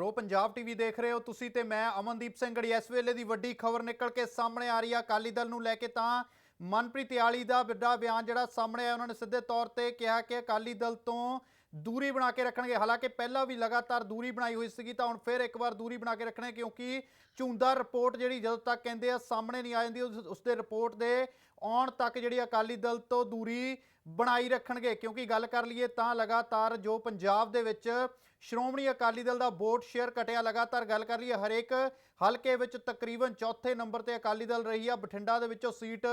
Pro Punjab TV ਦੇਖ ਰਹੇ ਹੋ ਤੁਸੀਂ ਤੇ ਮੈਂ ਅਮਨਦੀਪ ਸਿੰਘ ਗੜੀ ਇਸ ਵੇਲੇ ਦੀ ਵੱਡੀ ਖਬਰ ਨਿਕਲ ਕੇ ਸਾਹਮਣੇ ਆ ਰਹੀ ਆ। ਅਕਾਲੀ ਦਲ ਨੂੰ ਲੈ ਕੇ ਤਾਂ ਮਨਪ੍ਰੀਤ ਆਲੀ ਦਾ ਵੱਡਾ ਬਿਆਨ ਜਿਹੜਾ ਸਾਹਮਣੇ ਆਇਆ, ਉਹਨਾਂ ਨੇ ਸਿੱਧੇ ਤੌਰ ਤੇ ਕਿਹਾ ਕਿ ਅਕਾਲੀ ਦਲ ਤੋਂ ਦੂਰੀ ਬਣਾ ਕੇ ਰੱਖਣਗੇ। ਹਾਲਾਂਕਿ ਪਹਿਲਾਂ ਵੀ ਲਗਾਤਾਰ ਦੂਰੀ ਬਣਾਈ ਹੋਈ ਸੀਗੀ, ਤਾਂ ਹੁਣ ਫਿਰ ਇੱਕ ਵਾਰ ਦੂਰੀ ਬਣਾ ਕੇ ਰੱਖਣੇ, ਕਿਉਂਕਿ ਝੁੰਦਾ ਰਿਪੋਰਟ ਜਿਹੜੀ ਜਦੋਂ ਤੱਕ ਕਹਿੰਦੇ ਆ ਸਾਹਮਣੇ ਨਹੀਂ ਆ ਜਾਂਦੀ, ਉਸ ਉਸ ਦੇ ਰਿਪੋਰਟ ਦੇ ਆਉਣ ਤੱਕ ਜਿਹੜੀ ਅਕਾਲੀ ਦਲ ਤੋਂ ਦੂਰੀ ਬਣਾਈ ਰੱਖਣਗੇ। ਕਿਉਂਕਿ ਗੱਲ ਕਰ ਲਈਏ ਤਾਂ ਲਗਾਤਾਰ ਜੋ ਪੰਜਾਬ ਦੇ ਵਿੱਚ ਸ਼੍ਰੋਮਣੀ ਅਕਾਲੀ ਦਲ ਦਾ ਵੋਟ ਸ਼ੇਅਰ ਘਟਿਆ ਲਗਾਤਾਰ ਗੱਲ ਕਰ ਲਈਏ ਹਰੇਕ ਹਲਕੇ ਵਿੱਚ ਤਕਰੀਬਨ ਚੌਥੇ ਨੰਬਰ ਤੇ ਅਕਾਲੀ ਦਲ ਰਹੀ ਆ, ਬਠਿੰਡਾ ਦੇ ਵਿੱਚੋਂ ਸੀਟ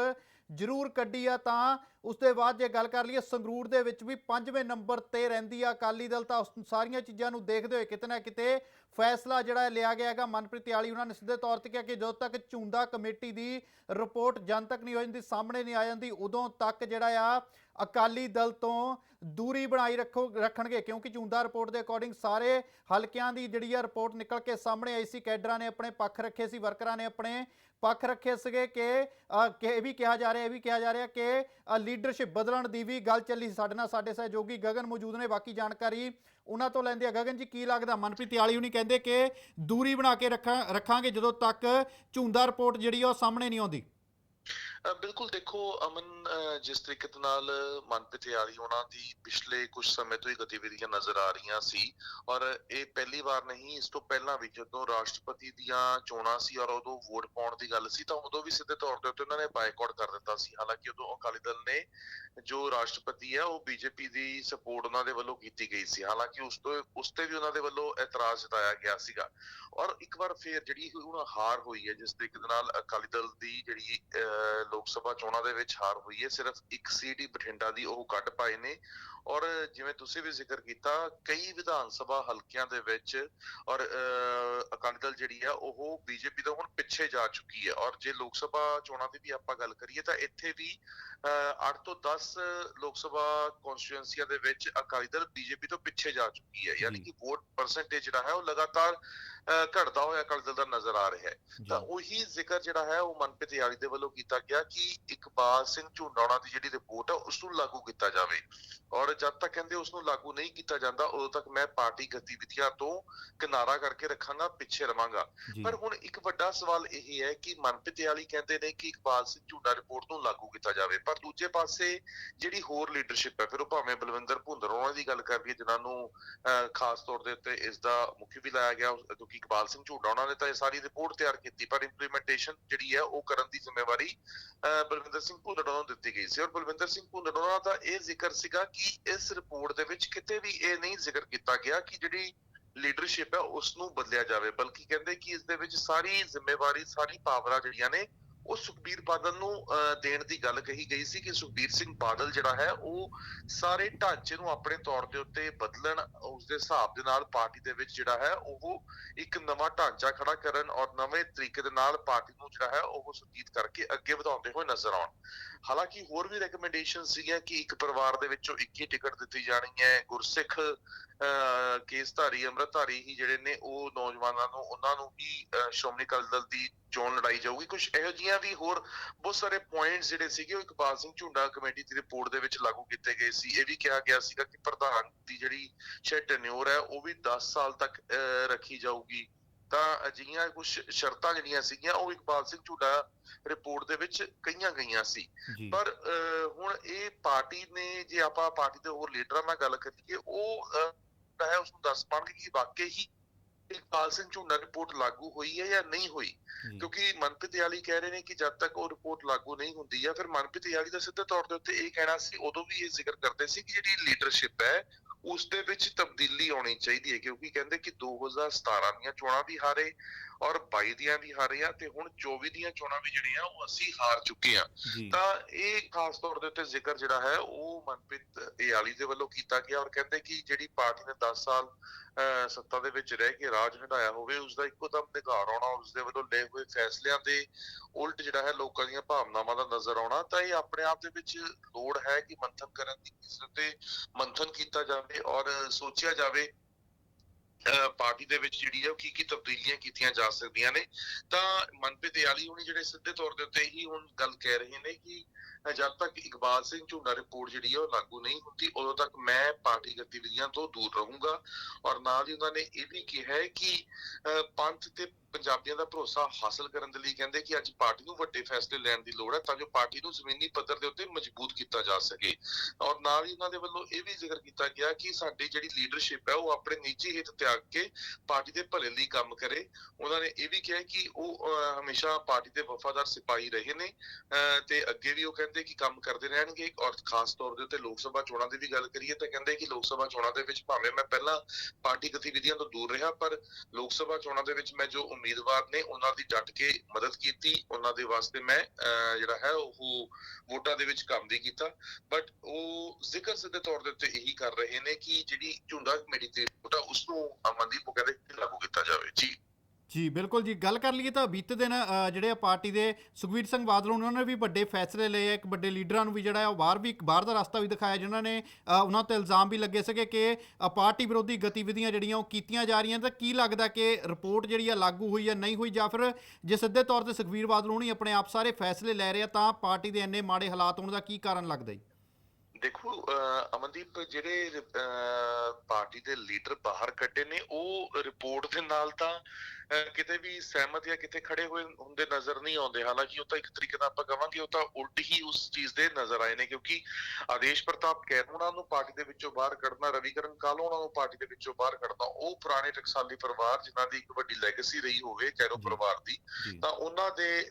ਜ਼ਰੂਰ ਕੱਢੀ ਆ ਤਾਂ ਉਸ ਦੇ ਬਾਅਦ ਜੇ ਗੱਲ ਕਰ ਲਈਏ ਸੰਗਰੂਰ ਦੇ ਵਿੱਚ ਵੀ ਪੰਜਵੇਂ ਨੰਬਰ ਤੇ ਰਹਿੰਦੀ ਆ ਅਕਾਲੀ ਦਲ, ਤਾਂ ਉਸ ਸਾਰੀਆਂ ਚੀਜ਼ਾਂ ਨੂੰ ਦੇਖਦੇ ਹੋਏ ਕਿਤੇ ਨਾ ਕਿਤੇ ਫੈਸਲਾ ਜਿਹੜਾ ਲਿਆ ਗਿਆ ਹੈਗਾ। ਮਨਪ੍ਰੀਤ ਆਲੀ ਉਹਨਾਂ ਨੇ ਸਿੱਧੇ ਤੌਰ ਤੇ ਕਿਹਾ ਕਿ ਜਦੋਂ ਤੱਕ ਝੁੰਦਾ ਕਮੇਟੀ ਦੀ ਰਿਪੋਰਟ ਜਨਤਕ ਨਹੀਂ ਹੋ ਜਾਂਦੀ, ਸਾਹਮਣੇ ਨਹੀਂ ਆ ਜਾਂਦੀ, ਉਦੋਂ ਤੱਕ ਜਿਹੜਾ ਆ ਅਕਾਲੀ ਦਲ ਤੋਂ ਦੂਰੀ ਬਣਾਈ ਰੱਖੋ, ਰੱਖਣਗੇ, ਕਿਉਂਕਿ ਝੁੰਦਾ ਰਿਪੋਰਟ ਦੇ ਅਕੋਰਡਿੰਗ ਸਾਰੇ ਹਲਕਿਆਂ ਦੀ ਜਿਹੜੀ ਆ ਰਿਪੋਰਟ ਨਿਕਲ ਕੇ ਸਾਹਮਣੇ ਆਈ ਸੀ। ਕੈਡਰਾਂ ਨੇ ਆਪਣੇ ਪੱਖ ਰੱਖੇ ਸੀ, ਵਰਕਰਾਂ ਨੇ ਆਪਣੇ ਪੱਖ ਰੱਖੇ ਸੀਗੇ ਕਿ ਇਹ ਵੀ ਕਿਹਾ ਜਾ ਰਿਹਾ, ਇਹ ਵੀ ਕਿਹਾ ਜਾ ਰਿਹਾ ਕਿ ਲੀਡਰਸ਼ਿਪ ਬਦਲਣ ਦੀ ਵੀ ਗੱਲ ਚੱਲੀ ਸੀ ਸਾਡੇ ਨਾਲ, ਸਾਡੇ ਸਹਿਯੋਗੀ ਗਗਨ ਮੌਜੂਦ ਨੇ, ਬਾਕੀ ਜਾਣਕਾਰੀ ਉਹਨਾਂ ਤੋਂ ਲੈਂਦੇ ਆ। ਗਗਨ ਜੀ, ਕੀ ਲੱਗਦਾ? ਮਨਪ੍ਰੀਤ ਆਲੀ ਹੁਣੀ ਕਹਿੰਦੇ ਕਿ ਦੂਰੀ ਬਣਾ ਕੇ ਰੱਖਾਂ, ਰੱਖਾਂਗੇ ਜਦੋਂ ਤੱਕ ਝੁੰਦਾ ਰਿਪੋਰਟ ਜਿਹੜੀ ਆ ਉਹ ਸਾਹਮਣੇ ਨਹੀਂ ਆਉਂਦੀ। ਬਿਲਕੁਲ ਦੇਖੋ ਅਮਨ ਅ, ਜਿਸ ਤਰੀਕੇ ਦੇ ਨਾਲ ਮਨਪ੍ਰੀਤ ਉਹਨਾਂ ਦੀ ਪਿਛਲੇ ਕੁਝ ਸਮੇਂ ਤੋਂ ਹੀ ਗਤੀਵਿਧੀਆਂ ਨਜ਼ਰ ਆ ਰਹੀਆਂ ਸੀ। ਔਰ ਇਹ ਪਹਿਲੀ ਵਾਰ ਨਹੀਂ ਇਸ ਤੋਂ ਪਹਿਲਾਂ ਵੀ ਜਦੋਂ ਰਾਸ਼ਟਰਪਤੀ ਦੀਆਂ ਚੋਣਾਂ ਸੀ ਔਰ ਉਦੋਂ ਵੋਟ ਪਾਉਣ ਦੀ ਗੱਲ ਸੀ ਤਾਂ ਉਦੋਂ ਵੀ ਸਿੱਧੇ ਤੌਰ ਤੇ ਉਹਨਾਂ ਨੇ ਬਾਈਕਾਟ ਕਰ ਦਿੱਤਾ ਸੀ। ਹਾਲਾਂਕਿ ਉਦੋਂ ਅਕਾਲੀ ਦਲ ਨੇ ਜੋ ਰਾਸ਼ਟਰਪਤੀ ਹੈ ਉਹ ਬੀਜੇਪੀ ਦੀ ਸਪੋਰਟ ਉਹਨਾਂ ਦੇ ਵੱਲੋਂ ਕੀਤੀ ਗਈ ਸੀ। ਹਾਲਾਂਕਿ ਉਸ ਤੋਂ ਉਸ ਤੇ ਵੀ ਉਹਨਾਂ ਦੇ ਵੱਲੋਂ ਇਤਰਾਜ਼ ਜਤਾਇਆ ਗਿਆ ਸੀਗਾ। ਔਰ ਇੱਕ ਵਾਰ ਫੇਰ ਜਿਹੜੀ ਹੁਣ ਹਾਰ ਹੋਈ ਹੈ ਜਿਸ ਤਰੀਕੇ ਦੇ ਨਾਲ ਅਕਾਲੀ ਦਲ ਦੀ ਜਿਹੜੀ ਅਹ, ਲੋਕ ਸਭਾ ਚੋਣਾਂ ਦੇ ਵਿੱਚ ਹਾਰ ਹੋਈ ਹੈ। ਸਿਰਫ ਇੱਕ ਸੀਟ ਹੀ ਬਠਿੰਡਾ ਦੀ ਉਹ ਕੱਢ ਪਾਏ ਨੇ। ਔਰ ਜਿਵੇਂ ਤੁਸੀਂ ਵੀ ਜ਼ਿਕਰ ਕੀਤਾ ਕਈ ਵਿਧਾਨ ਸਭਾ ਹਲਕਿਆਂ ਦੇ ਵਿੱਚ ਔਰ ਅਹ, ਅਕਾਲੀ ਦਲ ਜਿਹੜੀ ਆ ਉਹ ਬੀਜੇਪੀ ਤੋਂ ਹੁਣ ਪਿੱਛੇ ਜਾ ਚੁੱਕੀ ਹੈ। ਔਰ ਜੇ ਲੋਕ ਸਭਾ ਚੋਣਾਂ ਦੀ ਵੀ ਆਪਾਂ ਗੱਲ ਕਰੀਏ ਤਾਂ ਇੱਥੇ ਵੀ 8 ਤੋਂ 10 ਲੋਕ ਸਭਾ ਕਨਸਟੀਟੂਐਂਸੀਆਂ ਦੇ ਵਿੱਚ ਅਕਾਲੀ ਦਲ ਬੀਜੇਪੀ ਤੋਂ ਪਿੱਛੇ ਜਾ ਚੁੱਕੀ ਹੈ। ਯਾਨੀ ਕਿ ਵੋਟ ਪਰਸੈਂਟੇਜ ਜਿਹੜਾ ਹੈ ਉਹ ਲਗਾਤਾਰ ਅਹ, ਘਟਦਾ ਹੋਇਆ ਅਕਾਲੀ ਦਲ ਦਾ ਨਜ਼ਰ ਆ ਰਿਹਾ ਹੈ। ਤਾਂ ਉਹੀ ਜ਼ਿਕਰ ਜਿਹੜਾ ਹੈ ਉਹ ਮਨਪ੍ਰੀਤ ਯਾਰੀ ਦੇ ਵੱਲੋਂ ਕੀਤਾ ਗਿਆ ਕਿ ਇਕਬਾਲ ਸਿੰਘ ਝੁੰਡਾਣਾ ਦੀ ਜਿਹੜੀ ਰਿਪੋਰਟ ਹੈ ਉਸ ਨੂੰ ਲਾਗੂ ਕੀਤਾ ਜਾਵੇ। ਔਰ ਜਦ ਤੱਕ ਕਹਿੰਦੇ ਉਸ ਨੂੰ ਲਾਗੂ ਨਹੀਂ ਕੀਤਾ ਜਾਂਦਾ ਉਦੋਂ ਤੱਕ ਮੈਂ ਪਾਰਟੀ ਗਤੀਵਿਧੀਆਂ ਤੋਂ ਕਿਨਾਰਾ ਕਰਕੇ ਰੱਖਾਂਗਾ ਪਿੱਛੇ ਰਵਾਂਗਾ। ਪਰ ਹੁਣ ਇੱਕ ਵੱਡਾ ਸਵਾਲ ਇਹ ਹੈ ਕਿ ਮਨਪ੍ਰੀਤ ਯਾਲੀ ਕਹਿੰਦੇ ਨੇ ਕਿ ਇਕਬਾਲ ਸਿੰਘ ਝੁੰਡਾ ਰਿਪੋਰਟ ਨੂੰ ਲਾਗੂ ਕੀਤਾ ਜਾਵੇ। ਪਰ ਦੂਜੇ ਪਾਸੇ ਜਿਹੜੀ ਹੋਰ ਲੀਡਰਸ਼ਿਪ ਹੈ ਫਿਰ ਉਹ ਭਾਵੇਂ ਬਲਵਿੰਦਰ ਭੁੰਦਰ ਉਹਨਾਂ ਦੀ ਗੱਲ ਕਰ ਲਈਏ ਜਿਨ੍ਹਾਂ ਨੂੰ ਖਾਸ ਤੌਰ ਦੇ ਉੱਤੇ ਇਸ ਦਾ ਮੁਖੀ ਵੀ ਲਾਇਆ ਗਿਆ ਉਸ- ਕਿਉਂਕਿ ਇਕਬਾਲ ਸਿੰਘ ਝੂਟਾ ਉਹਨਾਂ ਨੇ ਤਾਂ ਇਹ ਸਾਰੀ ਰਿਪੋਰਟ ਤਿਆਰ ਕੀਤੀ, ਪਰ ਇੰਪਲੀਮੈਂਟੇਸ਼ਨ ਜਿਹੜੀ ਹੈ ਉਹ ਕਰਨ ਦੀ ਜ਼ਿੰਮੇਵਾਰੀ ਬਲਵਿੰਦਰ ਸਿੰਘ ਭੁੰਦੜ ਨੂੰ ਦਿੱਤੀ ਗਈ ਸੀ। ਔਰ ਬਲਵਿੰਦਰ ਸਿੰਘ ਭੁੰਦੜ ਦਾ ਇਹ ਜ਼ਿਕਰ ਸੀਗਾ ਕਿ ਇਸ ਰਿਪੋਰਟ ਦੇ ਵਿੱਚ ਕਿਤੇ ਵੀ ਇਹ ਨਹੀਂ ਜ਼ਿਕਰ ਕੀਤਾ ਗਿਆ ਕਿ ਜਿਹੜੀ ਲੀਡਰਸ਼ਿਪ ਹੈ ਉਸ ਨੂੰ ਬਦਲਿਆ ਜਾਵੇ, ਬਲਕਿ ਕਹਿੰਦੇ ਕਿ ਇਸ ਦੇ ਵਿੱਚ ਸਾਰੀ ਜ਼ਿੰਮੇਵਾਰੀ, ਸਾਰੀ ਪਾਵਰਾਂ ਜਿਹੜੀਆਂ ਨੇ ਉਹ ਸੁਖਬੀਰ ਬਾਦਲ ਨੂੰ ਦੇਣ ਦੀ ਗੱਲ ਕਹੀ ਗਈ ਸੀ ਕਿ ਸੁਖਬੀਰ ਸਿੰਘ ਬਾਦਲ ਜਿਹੜਾ ਹੈ ਉਹ ਸਾਰੇ ਢਾਂਚੇ ਨੂੰ ਆਪਣੇ ਤੌਰ ਦੇ ਉੱਤੇ ਬਦਲਣ ਉਸ ਦੇ ਹਿਸਾਬ ਦੇ ਨਾਲ ਪਾਰਟੀ ਦੇ ਵਿੱਚ ਜਿਹੜਾ ਹੈ ਉਹ ਇੱਕ ਨਵਾਂ ਢਾਂਚਾ ਖੜਾ ਕਰਨ ਔਰ ਨਵੇਂ ਤਰੀਕੇ ਦੇ ਨਾਲ ਪਾਰਟੀ ਨੂੰ ਜਿਹੜਾ ਹੈ ਉਹ ਸੁਰਜੀਤ ਕਰਕੇ ਅੱਗੇ ਵਧਾਉਂਦੇ ਹੋਏ ਨਜ਼ਰ ਆਉਣ। ਹਾਲਾਂਕਿ ਹੋਰ ਵੀ ਰეკਮੈਂਡੇਸ਼ਨ ਸੀਗੀਆਂ ਕਿ ਇੱਕ ਪਰਿਵਾਰ ਦੇ ਵਿੱਚੋਂ ਇੱਕ ਹੀ ਟਿਕਟ ਦਿੱਤੀ ਜਾਣੀ ਹੈ। ਗੁਰਸਿੱਖ ਅਹ, ਕੇਸਧਾਰੀ ਅੰਮ੍ਰਿਤਧਾਰੀ ਹੀ ਜਿਹੜੇ ਨੇ ਉਹ ਨੌਜਵਾਨਾਂ ਨੂੰ ਉਹਨਾਂ ਨੂੰ ਹੀ ਸ਼੍ਰੋਮਣੀ ਅਕਾਲੀ ਦਲ ਦੀ ਚੋਣ ਲੜਾਈ ਜਾਊਗੀ। ਕੁਝ ਇਹੋ ਜਿਹੀਆਂ ਵੀ ਹੋਰ ਬਹੁਤ ਸਾਰੇ ਪੁਆਇੰਟਸ ਜਿਹੜੇ ਸੀਗੇ ਉਹ ਇਕਬਾਲ ਸਿੰਘ ਝੁੰਡਾ ਕਮੇਟੀ ਦੀ ਰਿਪੋਰਟ ਦੇ ਵਿੱਚ ਲਾਗੂ ਕੀਤੇ ਗਏ ਸੀ। ਇਹ ਵੀ ਕਿਹਾ ਗਿਆ ਸੀਗਾ ਕਿ ਪ੍ਰਧਾਨ ਦੀ ਜਿਹੜੀ ਸ਼ਾਇਦ ਟੈਨਿਓਰ ਹੈ ਉਹ ਵੀ 10 ਸਾਲ ਤੱਕ ਰੱਖੀ ਜਾਊਗੀ। ਤਾਂ ਅਜਿਹੀਆਂ ਕੁਝ ਸ਼ਰਤਾਂ ਜਿਹੜੀਆਂ ਸੀਗੀਆਂ ਉਹ ਇਕਬਾਲ ਸਿੰਘ ਝੁੰਡਾ ਰਿਪੋਰਟ ਦੇ ਵਿੱਚ ਕਈਆਂ ਗਈਆਂ ਸੀ। ਪਰ ਅਹ, ਹੁਣ ਇਹ ਪਾਰਟੀ ਨੇ ਜੇ ਆਪਾਂ ਪਾਰਟੀ ਦੇ ਹੋਰ ਲੀਡਰਾਂ ਨਾਲ ਗੱਲ ਕਰੀਏ ਉਹ ਹੈ ਉਸ ਨੂੰ ਦੱਸ ਪਾਣਗੇ ਕਿ ਵਾਕਈ ਹੀ ਇਕਬਾਲ ਸਿੰਘ ਝੁੰਡਾ ਰਿਪੋਰਟ ਲਾਗੂ ਹੋਈ ਹੈ ਜਾਂ ਨਹੀਂ ਹੋਈ? ਕਿਉਂਕਿ ਮਨਪ੍ਰੀਤ ਯਾਲੀ ਕਹਿ ਰਹੇ ਨੇ ਕਿ ਜਦ ਤੱਕ ਉਹ ਰਿਪੋਰਟ ਲਾਗੂ ਨਹੀਂ ਹੁੰਦੀ ਜਾਂ ਫਿਰ ਮਨਪ੍ਰੀਤ ਯਾਲੀ ਦਾ ਸਿੱਧੇ ਤੌਰ ਦੇ ਉੱਤੇ ਇਹ ਕਹਿਣਾ ਸੀ ਉਦੋਂ ਵੀ ਇਹ ਜ਼ਿਕਰ ਕਰਦੇ ਸੀ ਕਿ ਜਿਹੜੀ ਲੀਡਰਸ਼ਿਪ ਹੈ ਉਸ ਦੇ ਵਿੱਚ ਤਬਦੀਲੀ ਆਉਣੀ ਚਾਹੀਦੀ ਹੈ। ਕਿਉਂਕਿ ਕਹਿੰਦੇ ਕਿ 2017 ਦੀਆਂ ਚੋਣਾਂ ਵੀ ਹਾਰੇ ਔਰ 22 ਦੀਆਂ ਵੀ ਹਾਰੇ ਆ ਤੇ ਹੁਣ 24 ਦੀਆਂ ਚੋਣਾਂ ਵੀ ਜਿਹੜੀਆਂ ਉਹ ਅਸੀਂ ਹਾਰ ਚੁੱਕੇ ਆ ਤਾਂ ਇਹ ਖਾਸ ਤੌਰ ਦੇ ਉੱਤੇ ਜ਼ਿਕਰ ਜਿਹੜਾ ਹੈ ਉਹ ਮਨਪ੍ਰੀਤ ਯਾਲੀ ਦੇ ਵੱਲੋਂ ਕੀਤਾ ਗਿਆ ਔਰ ਕਹਿੰਦੇ ਕਿ ਜਿਹੜੀ ਪਾਰਟੀ ਨੇ 10 ਸਾਲ ਸੱਤਾ ਦੇ ਵਿੱਚ ਰਹਿ ਕੇ ਰਾਜ ਹੰਡਾਇਆ ਹੋਵੇ ਉਸ ਦਾ ਇੱਕੋ ਦਮ ਨਿਗਾਰ ਆਉਣਾ ਉਸ ਦੇ ਵੱਲੋਂ ਲਏ ਹੋਏ ਫੈਸਲਿਆਂ ਦੇ ਉਲਟ ਜਿਹੜਾ ਹੈ ਲੋਕਾਂ ਦੀਆਂ ਭਾਵਨਾਵਾਂ ਦਾ ਨਜ਼ਰ ਆਉਣਾ ਤਾਂ ਇਹ ਆਪਣੇ ਆਪ ਦੇ ਵਿੱਚ ਲੋੜ ਹੈ ਕਿ ਮੰਥਨ ਕਰਨ ਦੀ ਇਸ ਤੇ ਮੰਥਨ ਕੀਤਾ ਜਾਵੇ ਔਰ ਸੋਚਿਆ ਜਾਵੇ ਪਾਰਟੀ ਦੇ ਵਿੱਚ ਜਿਹੜੀ ਹੈ ਉਹ ਕੀ ਕੀ ਤਬਦੀਲੀਆਂ ਕੀਤੀਆਂ ਜਾ ਸਕਦੀਆਂ ਨੇ, ਤਾਂ ਮਨਪ੍ਰੀਤ ਯਾਲੀ ਹੁਣੀ ਜਿਹੜੇ ਸਿੱਧੇ ਤੌਰ ਦੇ ਉੱਤੇ ਹੀ ਹੁਣ ਗੱਲ ਕਹਿ ਰਹੇ ਨੇ ਕਿ ਜਦ ਤੱਕ ਇਕਬਾਲ ਸਿੰਘ ਝੁੰਡਾ ਰਿਪੋਰਟ ਜਿਹੜੀ ਹੈ ਉਹ ਲਾਗੂ ਨਹੀਂ ਹੁੰਦੀ ਉਦੋਂ ਤੱਕ ਮੈਂ ਪਾਰਟੀ ਗਤੀਵਿਧੀਆਂ ਤੋਂ ਦੂਰ ਰਹੂੰਗਾ। ਔਰ ਨਾਲ ਹੀ ਉਹਨਾਂ ਨੇ ਇਹ ਵੀ ਕਿਹਾ ਹੈ ਕਿ ਪੰਥ ਤੇ ਪੰਜਾਬੀਆਂ ਦਾ ਭਰੋਸਾ ਹਾਸਲ ਕਰਨ ਦੇ ਲਈ ਕਹਿੰਦੇ ਕਿ ਅੱਜ ਪਾਰਟੀ ਨੂੰ ਵੱਡੇ ਫੈਸਲੇ ਲੈਣ ਦੀ ਲੋੜ ਹੈ ਤਾਂ ਜੋ ਪਾਰਟੀ ਨੂੰ ਜ਼ਮੀਨੀ ਪੱਧਰ ਦੇ ਉੱਤੇ ਮਜ਼ਬੂਤ ਕੀਤਾ ਜਾ ਸਕੇ। ਔਰ ਨਾਲ ਹੀ ਉਹਨਾਂ ਦੇ ਵੱਲੋਂ ਇਹ ਵੀ ਜ਼ਿਕਰ ਕੀਤਾ ਗਿਆ ਕਿ ਸਾਡੀ ਜਿਹੜੀ ਲੀਡਰਸ਼ਿਪ ਹੈ ਉਹ ਆਪਣੇ ਨਿੱਜੀ ਹਿੱਤ ਤਿਆਗ ਕੇ ਪਾਰਟੀ ਦੇ ਭਲੇ ਲਈ ਕੰਮ ਕਰੇ। ਉਹਨਾਂ ਨੇ ਇਹ ਵੀ ਕਿਹਾ ਕਿ ਉਹ ਹਮੇਸ਼ਾ ਪਾਰਟੀ ਦੇ ਵਫਾਦਾਰ ਸਿਪਾਹੀ ਰਹੇ ਨੇ ਅਹ, ਤੇ ਅੱਗੇ ਵੀ ਉਹ ਕਹਿੰਦੇ ਕਿ ਕੰਮ ਕਰਦੇ ਰਹਿਣਗੇ। ਔਰ ਖਾਸ ਤੌਰ ਦੇ ਉੱਤੇ ਲੋਕ ਸਭਾ ਚੋਣਾਂ ਦੀ ਵੀ ਗੱਲ ਕਰੀਏ ਤਾਂ ਕਹਿੰਦੇ ਕਿ ਲੋਕ ਸਭਾ ਚੋਣਾਂ ਦੇ ਵਿੱਚ ਭਾਵੇਂ ਮੈਂ ਪਹਿਲਾਂ ਪਾਰਟੀ ਗਤੀਵਿਧੀਆਂ ਤੋਂ ਦੂਰ ਰਿਹਾ ਪਰ ਲੋਕ ਸਭਾ ਚੋਣਾਂ ਦੇ ਵਿੱਚ ਮੈਂ ਜੋ ਉਮੀਦਵਾਰ ਨੇ ਉਹਨਾਂ ਦੀ ਡਟ ਕੇ ਮਦਦ ਕੀਤੀ ਉਹਨਾਂ ਦੇ ਵਾਸਤੇ ਮੈਂ ਅਹ, ਜਿਹੜਾ ਹੈ ਉਹ ਵੋਟਾਂ ਦੇ ਵਿੱਚ ਕੰਮ ਵੀ ਕੀਤਾ। ਬਟ ਉਹ ਜ਼ਿਕਰ ਸਿੱਧੇ ਤੌਰ ਦੇ ਉੱਤੇ ਇਹੀ ਕਰ ਰਹੇ ਨੇ ਕਿ ਜਿਹੜੀ ਝੁੰਡਾ ਕਮੇਟੀ ਤੇ ਵੋਟਾਂ ਉਸ ਨੂੰ ਅਮਨਦੀਪ ਉਹ ਕਹਿੰਦੇ ਜੀ ਬਿਲਕੁਲ ਜੀ। ਗੱਲ ਕਰ ਲਈਏ ਤਾਂ ਬੀਤੇ ਦਿਨ ਅ, ਜਿਹੜੇ ਆ ਪਾਰਟੀ ਦੇ ਸੁਖਬੀਰ ਸਿੰਘ ਬਾਦਲ ਉਹਨਾਂ ਨੇ ਵੀ ਵੱਡੇ ਫੈਸਲੇ ਲਏ ਆ। ਇੱਕ ਵੱਡੇ ਲੀਡਰਾਂ ਨੂੰ ਵੀ ਜਿਹੜਾ ਹੈ ਉਹ ਬਾਹਰ ਵੀ ਇੱਕ ਬਾਹਰ ਦਾ ਰਸਤਾ ਵੀ ਦਿਖਾਇਆ ਜਿਨ੍ਹਾਂ ਨੇ ਅ, ਉਹਨਾਂ ਤੇ ਇਲਜ਼ਾਮ ਵੀ ਲੱਗੇ ਸੀਗੇ ਕਿ ਅ, ਪਾਰਟੀ ਵਿਰੋਧੀ ਗਤੀਵਿਧੀਆਂ ਜਿਹੜੀਆਂ ਉਹ ਕੀਤੀਆਂ ਜਾ ਰਹੀਆਂ ਤਾਂ ਕੀ ਲੱਗਦਾ ਕਿ ਰਿਪੋਰਟ ਜਿਹੜੀ ਆ ਲਾਗੂ ਹੋਈ ਜਾਂ ਨਹੀਂ ਹੋਈ ਜਾਂ ਫਿਰ ਜੇ ਸਿੱਧੇ ਤੌਰ ਤੇ ਸੁਖਬੀਰ ਬਾਦਲ ਹੁਣੀ ਆਪਣੇ ਆਪ ਸਾਰੇ ਫੈਸਲੇ ਲੈ ਰਹੇ ਆ ਤਾਂ ਪਾਰਟੀ ਦੇ ਇੰਨੇ ਮਾੜੇ ਹਾਲਾਤ ਹੋਣ ਦਾ ਕੀ ਕਾਰਨ ਲੱਗਦਾ ਜੀ? ਦੇਖੋ ਅਹ ਅਮਨਦੀਪ ਜਿਹੜੇ ਅਹ ਪਾਰਟੀ ਦੇ ਲੀਡਰ ਬਾਹਰ ਕੱਢੇ ਨੇ ਉਹ ਰਿਪੋਰਟ ਦੇ ਨਾਲ ਤਾਂ ਕਿਤੇ ਵੀ ਸਹਿਮਤ ਜਾਂ ਕਿਤੇ ਖੜੇ ਹੋਏ ਹੁੰਦੇ ਨਜ਼ਰ ਨਹੀਂ ਆਉਂਦੇ ਹਾਲਾਂਕਿ ਉਹ ਤਾਂ ਇੱਕ ਤਰੀਕੇ ਨਾਲ ਆਪਾਂ ਕਵਾਂਗੇ ਉਹ ਤਾਂ ਉਲਟ ਹੀ ਉਸ ਚੀਜ਼ ਦੇ ਨਜ਼ਰ ਆਏ ਨੇ ਕਿਉਂਕਿ ਆਦੇਸ਼ ਪ੍ਰਤਾਪ ਕੈਰੋਣਾ ਨੂੰ ਪਾਰਟੀ ਦੇ ਵਿੱਚੋਂ ਬਾਹਰ ਕੱਢਣਾ ਰਵੀਕਰਨ ਕਾਲੋਣਾ ਨੂੰ ਪਾਰਟੀ ਦੇ ਵਿੱਚੋਂ ਬਾਹਰ ਕੱਢਣਾ ਉਹ ਪੁਰਾਣੇ ਟਕਸਾਲੀ ਪਰਿਵਾਰ ਜਿਨ੍ਹਾਂ ਦੀ ਇੱਕ ਵੱਡੀ ਲੈਗੇਸੀ ਰਹੀ ਹੋਵੇ ਕੈਰੋ। ਪਰਿਵਾਰ ਦੀ ਤਾਂ ਉਹਨਾਂ ਦੇ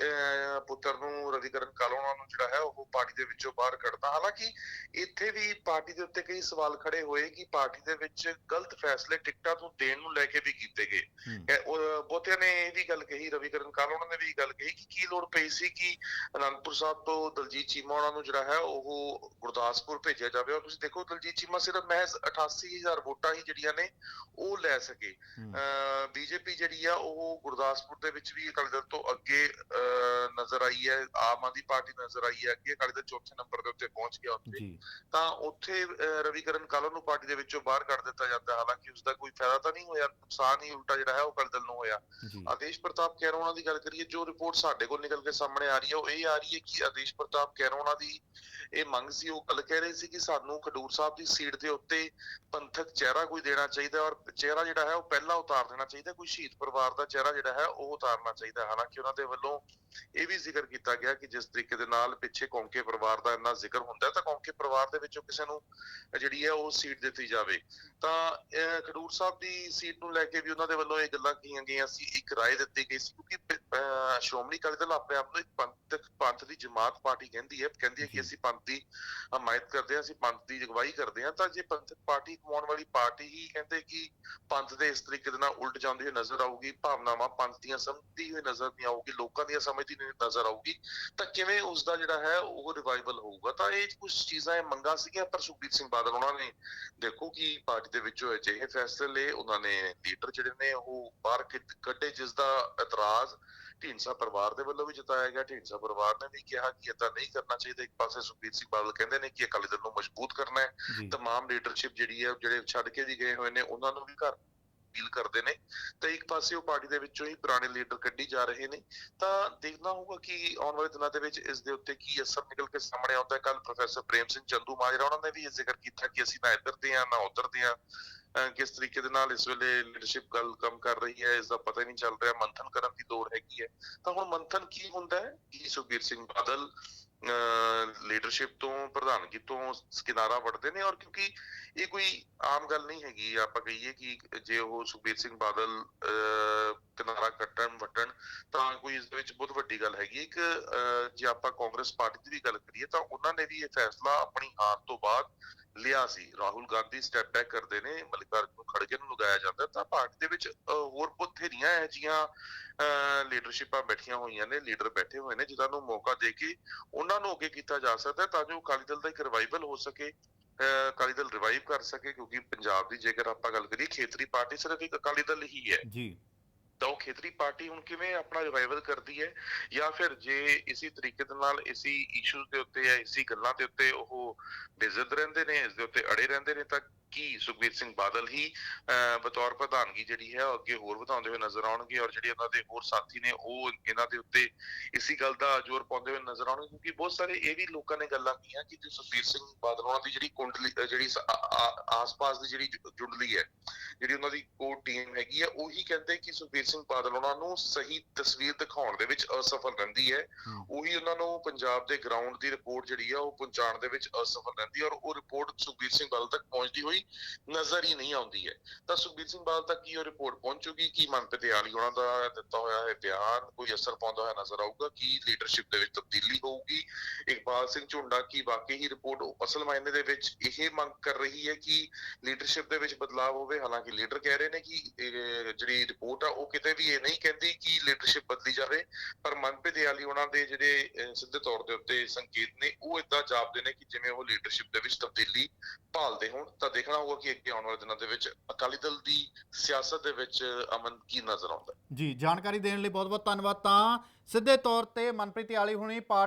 ਪੁੱਤਰ ਨੂੰ ਰਵੀਕਰਨ ਕਾਲੋਣਾ ਨੂੰ ਜਿਹੜਾ ਹੈ ਉਹ ਪਾਰਟੀ ਦੇ ਵਿੱਚੋਂ ਬਾਹਰ ਕੱਢਦਾ ਹਾਲਾਂਕਿ ਇੱਥੇ ਵੀ ਪਾਰਟੀ ਦੇ ਉੱਤੇ ਕਈ ਸਵਾਲ ਖੜੇ ਹੋਏ ਕਿ ਪਾਰਟੀ ਦੇ ਵਿੱਚ ਗਲਤ ਫੈਸਲੇ ਟਿਕਟਾਂ ਨੂੰ ਦੇਣ ਨੂੰ ਲੈ ਕੇ ਵੀ ਕੀਤੇ ਗਏ। ਉਹ ਬਹੁਤਿਆਂ ਨੇ ਇਹ ਵੀ ਗੱਲ ਕਹੀ ਰਵੀਕਰਨ ਕਾਲੋਣਾ ਨੇ ਵੀ ਗੱਲ ਕਹੀ ਕਿ ਕੀ ਲੋੜ ਪਈ ਸੀ ਕਿ ਅਨੰਦਪੁਰ ਸਾਹਿਬ ਤੋਂ ਦਲਜੀਤ ਚੀਮਾ ਉਹਨਾਂ ਨੂੰ ਜਿਹੜਾ ਹੈ ਉਹ ਗੁਰਦਾਸਪੁਰ ਭੇਜਿਆ ਜਾਵੇ ਔਰ ਤੁਸੀਂ ਦੇਖੋ ਦਲਜੀਤ ਚੀਮਾ ਸਿਰਫ ਮਹਿਜ਼ 88000 ਵੋਟਾਂ ਹੀ ਜਿਹੜੀਆਂ ਨੇ ਉਹ ਲੈ ਸਕੇ। ਬੀਜੇਪੀ ਜਿਹੜੀ ਆ ਉਹ ਗੁਰਦਾਸਪੁਰ ਦੇ ਵਿੱਚ ਵੀ ਅਕਾਲੀ ਦਲ ਤੋਂ ਅੱਗੇ ਨਜ਼ਰ ਆਈ ਹੈ ਆਮ ਆਦਮੀ ਪਾਰਟੀ ਨਜ਼ਰ ਆਈ ਹੈ ਅੱਗੇ ਅਕਾਲੀ ਦਲ ਚੌਥੇ ਨੰਬਰ ਦੇ ਉੱਤੇ ਪਹੁੰਚ ਗਿਆ ਉੱਥੇ। ਤਾਂ ਉੱਥੇ ਅਹ, ਰਵੀਕਰਨ ਕਾਲੋ ਨੂੰ ਪਾਰਟੀ ਦੇ ਵਿੱਚੋਂ ਬਾਹਰ ਕੱਢ ਦਿੱਤਾ ਜਾਂਦਾ ਹਾਲਾਂਕਿ ਉਸ ਦਾ ਕੋਈ ਫਾਇਦਾ ਤਾਂ ਨਹੀਂ ਹੋਇਆ ਨੁਕਸਾਨ ਹੀ ਉਲਟਾ ਜਿਹੜਾ ਹੈ ਉਹ ਅਕਾਲੀ ਦਲ ਨੂੰ ਹੋਇਆ। ਆਦੇਸ਼ ਪ੍ਰਤਾਪ ਕੈਰੋਣਾ ਦੀ ਗੱਲ ਕਰੀਏ ਜੋ ਰਿਪੋਰਟ ਸਾਡੇ ਕੋਲ ਨਿਕਲ ਕੇ ਸਾਹਮਣੇ ਆ ਰਹੀ ਹੈ ਉਹ ਇਹ ਆ ਰਹੀ ਹੈ ਕਿ ਆਦੇਸ਼ ਪ੍ਰਤਾਪ ਕੈਰੋਣਾ ਦੀ ਇਹ ਮੰਗ ਸੀ ਉਹ ਗੱਲ ਕਹਿ ਰਹੇ ਸੀ ਕਿ ਸਾਨੂੰ ਖਡੂਰ ਸਾਹਿਬ ਦੀ ਸੀਟ ਦੇ ਉੱਤੇ ਪੰਥਕ ਚਿਹਰਾ ਕੋਈ ਦੇਣਾ ਚਾਹੀਦਾ ਔਰ ਚਿਹਰਾ ਜਿਹੜਾ ਹੈ ਉਹ ਪਹਿਲਾਂ ਉਤਾਰ ਦੇਣਾ ਚਾਹੀਦਾ ਕੋਈ ਸ਼ਹੀਦ ਪਰਿਵਾਰ ਦਾ ਚਿਹਰਾ ਜਿਹੜਾ ਹੈ ਉਹ ਉਤਾਰਨਾ ਚਾਹੀਦਾ ਹਾਲਾਂਕਿ ਉਹਨਾਂ ਦੇ ਵੱਲੋਂ ਇਹ ਵੀ ਜ਼ਿਕਰ ਕੀਤਾ ਗਿਆ ਕਿ ਜਿਸ ਤਰੀਕੇ ਦੇ ਨਾਲ ਪਿੱਛੇ ਕੌਂਕੇ ਪਰਿਵਾਰ ਦਾ ਇੰਨਾ ਜ਼ਿਕਰ ਹੁੰਦਾ ਤਾਂ ਕੌਂਕੇ ਪਰਿਵਾਰ ਦੇ ਵਿੱਚੋਂ ਕਿਸੇ ਨੂੰ ਜਿਹੜੀ ਹੈ ਉਹ ਸੀਟ ਦਿੱਤੀ ਜਾਵੇ। ਤਾਂ ਅਹ, ਖਡੂਰ ਸਾਹਿਬ ਦੀ ਸੀਟ ਨੂੰ ਲੈ ਕੇ ਵੀ ਉਹਨਾਂ ਦੇ ਵੱਲੋਂ ਇਹ ਗੱਲਾਂ ਕਹੀਆਂ ਗਈਆਂ ਸੀ que raia tem que ser Shiromani Akali Dal ਆਪਣੇ ਆਪ ਨੂੰ ਇੱਕ ਪੰਥਕ ਪੰਥ ਦੀ ਜਮਾਤ ਪਾਰਟੀ ਕਹਿੰਦੀ ਹੈ। ਕਹਿੰਦੀ ਹੈ ਕਿ। ਅਸੀਂ ਪੰਥ ਦੀ ਹਮਾਇਤ ਕਰਦੇ ਹਾਂ ਅਸੀਂ ਪੰਥ ਦੀ ਅਗਵਾਈ ਕਰਦੇ ਹਾਂ। ਤਾਂ ਜੇ ਪੰਥਕ ਪਾਰਟੀ ਕਮਾਉਣ ਵਾਲੀ ਪਾਰਟੀ ਹੀ ਕਹਿੰਦੇ ਕਿ ਪੰਥ ਦੇ ਇਸ ਤਰੀਕੇ ਦੇ ਨਾਲ ਉਲਟ ਜਾਂਦੀ ਹੋਈ ਨਜ਼ਰ ਆਊਗੀ ਭਾਵਨਾਵਾਂ ਪੰਥ ਦੀਆਂ ਸਮਝਦੀ ਹੋਈ ਨਜ਼ਰ ਨਹੀਂ ਆਊਗੀ ਲੋਕਾਂ ਦੀਆਂ ਸਮਝਦੀ ਨਹੀਂ ਨਜ਼ਰ ਆਊਗੀ ਤਾਂ ਕਿਵੇਂ ਉਸ ਦਾ ਜਿਹੜਾ ਹੈ ਉਹ ਰਿਵਾਈਵਲ ਹੋਊਗਾ? ਤਾਂ ਇਹ ਕੁਝ ਚੀਜ਼ਾਂ ਇਹ ਮੰਗਾਂ ਸੀਗੀਆਂ ਪਰ ਸੁਖਬੀਰ ਸਿੰਘ ਬਾਦਲ ਉਹਨਾਂ ਨੇ ਦੇਖੋ ਕਿ ਪਾਰਟੀ ਦੇ ਵਿੱਚੋਂ ਅਜਿਹੇ ਫੈਸਲੇ ਲਏ ਉਹਨਾਂ ਨੇ ਲੀਡਰ ਜਿਹੜੇ ਨੇ ਉਹ ਬਾਹਰ ਕੱਢ- ਕੱਢੇ ਜਿਸ ਦਾ ਇਤਰਾਜ਼ ਢੀਂਡਸਾ ਪਰਿਵਾਰ ਦੇ ਵੱਲੋਂ ਵੀ ਜਤਾਇਆ ਗਿਆ। ਢੀਂਡਸਾ ਪਰਿਵਾਰ ਨੇ ਵੀ ਕਿਹਾ ਕਿ ਏਦਾਂ ਨਹੀਂ ਕਰਨਾ ਚਾਹੀਦਾ। ਇੱਕ ਪਾਸੇ ਸੁਖਬੀਰ ਸਿੰਘ ਬਾਦਲ ਕਹਿੰਦੇ ਨੇ ਕਿ ਅਕਾਲੀ ਦਲ ਨੂੰ ਮਜ਼ਬੂਤ ਕਰਨਾ ਹੈ। ਤਮਾਮ ਲੀਡਰਸ਼ਿਪ ਜਿਹੜੀ ਹੈ ਜਿਹੜੇ ਛੱਡ ਕੇ ਵੀ ਗਏ ਹੋਏ ਨੇ ਉਹਨਾਂ ਨੂੰ ਵੀ ਘਰ ਅਪੀਲ ਕਰਦੇ ਨੇ। ਤੇ ਇੱਕ ਪਾਸੇ ਉਹ ਪਾਰਟੀ ਦੇ ਵਿੱਚੋਂ ਹੀ ਪੁਰਾਣੇ ਲੀਡਰ ਕੱਢੀ ਜਾ ਰਹੇ ਨੇ। ਤਾਂ ਦੇਖਣਾ ਹੋਊਗਾ ਕਿ ਆਉਣ ਵਾਲੇ ਦਿਨਾਂ ਦੇ ਵਿੱਚ ਇਸ ਦੇ ਉੱਤੇ ਕੀ ਅਸਰ ਨਿਕਲ ਕੇ ਸਾਹਮਣੇ ਆਉਂਦਾ ਹੈ। ਕੱਲ ਪ੍ਰੋਫੈਸਰ ਪ੍ਰੇਮ ਸਿੰਘ ਚੰਦੂ ਮਾਜਰਾ ਉਹਨਾਂ ਨੇ ਵੀ ਇਹ ਜ਼ਿਕਰ ਕੀਤਾ ਕਿ ਅਸੀਂ ਨਾ ਇੱਧਰ ਦੇ ਆ ਨਾ ਉੱਧਰ ਦੇ ਆ ਕਿਸ ਤਰੀਕੇ ਦੇ ਨਾਲ ਇਸ ਵੇਲੇ ਲੀਡਰਸ਼ਿਪ ਗੱਲ ਕੰਮ ਕਰ ਰਹੀ ਹੈ, ਇਸ ਦਾ ਪਤਾ ਹੀ ਨਹੀਂ ਚੱਲ ਰਿਹਾ, ਮੰਥਨ ਕਰਨ ਦੀ ਲੋੜ ਹੈਗੀ ਹੈ। ਤਾਂ ਹੁਣ ਮੰਥਨ ਕੀ ਹੁੰਦਾ ਹੈ? ਕੀ ਸੁਖਬੀਰ ਸਿੰਘ ਬਾਦਲ ਲੀਡਰਸ਼ਿਪ ਤੋਂ, ਪ੍ਰਧਾਨਗੀ ਤੋਂ ਕਿਨਾਰਾ ਵੜਦੇ ਨੇ ਔਰ ਕਿਉਂਕਿ ਇਹ ਕੋਈ ਆਮ ਗੱਲ ਨਹੀਂ ਹੈਗੀ। ਆਪਾਂ ਕਹੀਏ ਕਿ ਜੇ ਉਹ ਸੁਖਬੀਰ ਸਿੰਘ ਬਾਦਲ ਕਿਨਾਰਾ ਕੱਟਣ, ਵਟਣ, ਤਾਂ ਕੋਈ ਇਸ ਦੇ ਵਿੱਚ ਬਹੁਤ ਵੱਡੀ ਗੱਲ ਹੈਗੀ। ਇੱਕ ਜੇ ਆਪਾਂ ਕਾਂਗਰਸ ਪਾਰਟੀ ਦੀ ਵੀ ਗੱਲ ਕਰੀਏ, ਤਾਂ ਉਹਨਾਂ ਨੇ ਵੀ ਇਹ ਫੈਸਲਾ ਆਪਣੀ ਹਾਰ ਤੋਂ ਬਾਅਦ ਲਿਆ ਸੀ। ਰਾਹੁਲ ਗਾਂਧੀ ਸਟੈਪ ਬੈਕ ਕਰਦੇ ਨੇ, ਮਲਿਕਾਰਜੁਨ ਖੜਗੇ ਨੂੰ ਲਗਾਇਆ ਜਾਂਦਾ, ਤਾਂ ਪਾਰਟੀ ਦੇ ਵਿੱਚ ਹੋਰ ਬਥੇਰੀਆਂ ਇਹੋ ਜੀਆਂ ਲੀਡਰਸ਼ਿਪਾਂ ਬੈਠੀਆਂ ਹੋਈਆਂ ਨੇ ਲੀਡਰ ਬੈਠੇ ਹੋਏ ਨੇ ਜਿਨ੍ਹਾਂ ਨੂੰ ਮੌਕਾ ਦੇ ਕੇ ਉਹਨਾਂ ਨੂੰ ਅੱਗੇ ਕੀਤਾ ਜਾ ਸਕਦਾ ਤਾਂ ਜੋ ਅਕਾਲੀ ਦਲ ਦਾ ਇੱਕ ਰਿਵਾਈਵਲ ਹੋ ਸਕੇ ਅਕਾਲੀ ਦਲ ਰਿਵਾਈਵ ਕਰ ਸਕੇ ਕਿਉਂਕਿ ਪੰਜਾਬ ਦੀ ਜੇਕਰ ਆਪਾਂ ਗੱਲ ਕਰੀਏ ਖੇਤਰੀ ਪਾਰਟੀ ਸਿਰਫ ਇੱਕ ਅਕਾਲੀ ਦਲ ਹੀ ਹੈ। ਜੀ। ਤਾਂ ਉਹ ਖੇਤਰੀ ਪਾਰਟੀ ਹੁਣ ਕਿਵੇਂ ਆਪਣਾ ਰਿਵਾਈਵਲ ਕਰਦੀ ਹੈ? ਜਾਂ ਫਿਰ ਜੇ ਇਸੇ ਤਰੀਕੇ ਦੇ ਨਾਲ ਇਸੇ ਇਸ਼ੂਜ਼ ਦੇ ਉੱਤੇ ਜਾਂ ਇਸੇ ਗੱਲਾਂ ਦੇ ਉੱਤੇ ਉਹ ਬਿਜ਼ਦ ਰਹਿੰਦੇ ਨੇ ਇਸ ਦੇ ਉੱਤੇ ਅੜੇ ਰਹਿੰਦੇ ਨੇ ਤਾਂ ਕੀ ਸੁਖਬੀਰ ਸਿੰਘ ਬਾਦਲ ਹੀ ਬਤੌਰ ਪ੍ਰਧਾਨਗੀ ਜਿਹੜੀ ਹੈ ਉਹ ਅੱਗੇ ਹੋਰ ਵਧਾਉਂਦੇ ਹੋਏ ਨਜ਼ਰ ਆਉਣਗੇ ਔਰ ਜਿਹੜੇ ਉਹਨਾਂ ਦੇ ਹੋਰ ਸਾਥੀ ਨੇ ਉਹ ਇਹਨਾਂ ਦੇ ਉੱਤੇ ਇਸੀ ਗੱਲ ਦਾ ਜ਼ੋਰ ਪਾਉਂਦੇ ਹੋਏ ਨਜ਼ਰ ਆਉਣਗੇ ਕਿਉਂਕਿ ਬਹੁਤ ਸਾਰੇ ਇਹ ਵੀ ਲੋਕਾਂ ਨੇ ਗੱਲਾਂ ਕੀਆਂ ਕਿ ਜੋ ਸੁਖਬੀਰ ਸਿੰਘ ਬਾਦਲ ਉਹਨਾਂ ਦੀ ਜਿਹੜੀ ਕੁੰਡਲੀ ਜਿਹੜੀ ਆਸ-ਪਾਸ ਦੀ ਜਿਹੜੀ ਜੁੰਡਲੀ ਹੈ ਜਿਹੜੀ ਉਹਨਾਂ ਦੀ ਕੋਰ ਟੀਮ ਹੈਗੀ ਹੈ ਉਹੀ ਕਹਿੰਦੇ ਕਿ ਸੁਖਬੀਰ ਸਿੰਘ ਬਾਦਲ ਉਹਨਾਂ ਨੂੰ ਸਹੀ ਤਸਵੀਰ ਦਿਖਾਉਣ ਦੇ ਵਿੱਚ ਅਸਫਲ ਰਹਿੰਦੀ ਹੈ। ਉਹੀ ਉਹਨਾਂ ਨੂੰ ਪੰਜਾਬ ਦੇ ਗਰਾਊਂਡ ਦੀ ਰਿਪੋਰਟ ਜਿਹੜੀ ਆ ਉਹ ਪਹੁੰਚਾਉਣ ਦੇ ਵਿੱਚ ਅਸਫਲ ਰਹਿੰਦੀ ਔਰ ਉਹ ਰਿਪੋਰਟ ਸੁਖਬੀਰ ਸਿੰਘ ਬਾਦਲ ਤੱਕ ਪਹੁੰਚਦੀ ਹੋਈ ਨਜ਼ਰ ਹੀ ਨਹੀਂ ਆਉਂਦੀ ਹੈ। ਤਾਂ ਸੁਖਬੀਰ ਸਿੰਘ ਬਾਦਲ ਤੱਕ ਕੀ ਉਹ ਰਿਪੋਰਟ ਪਹੁੰਚੂਗੀ ਕੀ ਮਨਪ੍ਰੀਤ ਯਾਲੀ ਉਹਨਾਂ ਦਾ ਦਿੱਤਾ ਹੋਇਆ ਹੈ ਬਿਆਨ? ਕੋਈ ਅਸਰ ਪਾਉਂਦਾ ਹੋਇਆ ਨਜ਼ਰ ਆਊਗਾ? ਕੀ ਲੀਡਰਸ਼ਿਪ ਦੇ ਵਿੱਚ ਤਬਦੀਲੀ ਹੋਊਗੀ? ਇਕਬਾਲ ਸਿੰਘ ਝੁੰਡਾ ਕੀ ਵਾਕਈ ਹੀ ਰਿਪੋਰਟ ਅਸਲ ਮਾਇਨੇ ਦੇ ਵਿੱਚ ਇਹ ਮੰਗ ਕਰ ਰਹੀ ਹੈ ਕਿ ਲੀਡਰਸ਼ਿਪ ਦੇ ਵਿੱਚ ਬਦਲਾਅ ਹੋਵੇ? ਹਾਲਾਂਕਿ ਲੀਡਰ ਕਹਿ ਰਹੇ ਨੇ ਕਿ ਜਿਹੜੀ ਰਿਪੋਰਟ ਆ, ਉਹ ਕਿਤੇ ਵੀ ਇਹ ਨਹੀਂ ਕਹਿੰਦੀ ਕਿ ਲੀਡਰਸ਼ਿਪ ਬਦਲੀ ਜਾਵੇ। ਪਰ ਮਨਪ੍ਰੀਤ ਆਲੀ ਉਹਨਾਂ ਦੇ ਜਿਹੜੇ ਸਿੱਧੇ ਤੌਰ ਦੇ ਉੱਤੇ ਸੰਕੇਤ ਨੇ, ਉਹ ਇਦਾਂ ਜਾਪਦੇ ਨੇ ਕਿ ਜਿਵੇਂ ਉਹ ਲੀਡਰਸ਼ਿਪ ਦੇ ਵਿੱਚ ਤਬਦੀਲੀ ਭਾਲਦੇ ਹੋਣ, ਤਾਂ ਦੇਖਣਾ ਹੋਊਗਾ ਕਿ ਅੱਗੇ ਆਉਣ ਵਾਲੇ ਦਿਨਾਂ ਦੇ ਵਿੱਚ ਅਕਾਲੀ ਦਲ ਦੀ ਸਿਆਸਤ ਦੇ ਵਿੱਚ ਅਮਨ ਕੀ ਨਜ਼ਰ ਆਉਂਦਾ ਜੀ, ਜਾਣਕਾਰੀ ਦੇਣ ਲਈ ਬਹੁਤ ਬਹੁਤ ਧੰਨਵਾਦ ਤਾਂ ਸਿੱਧੇ ਤੌਰ ਤੇ ਮਨਪ੍ਰੀਤ ਆਲੀ ਹੁਣੀ ਪਾਰਟੀ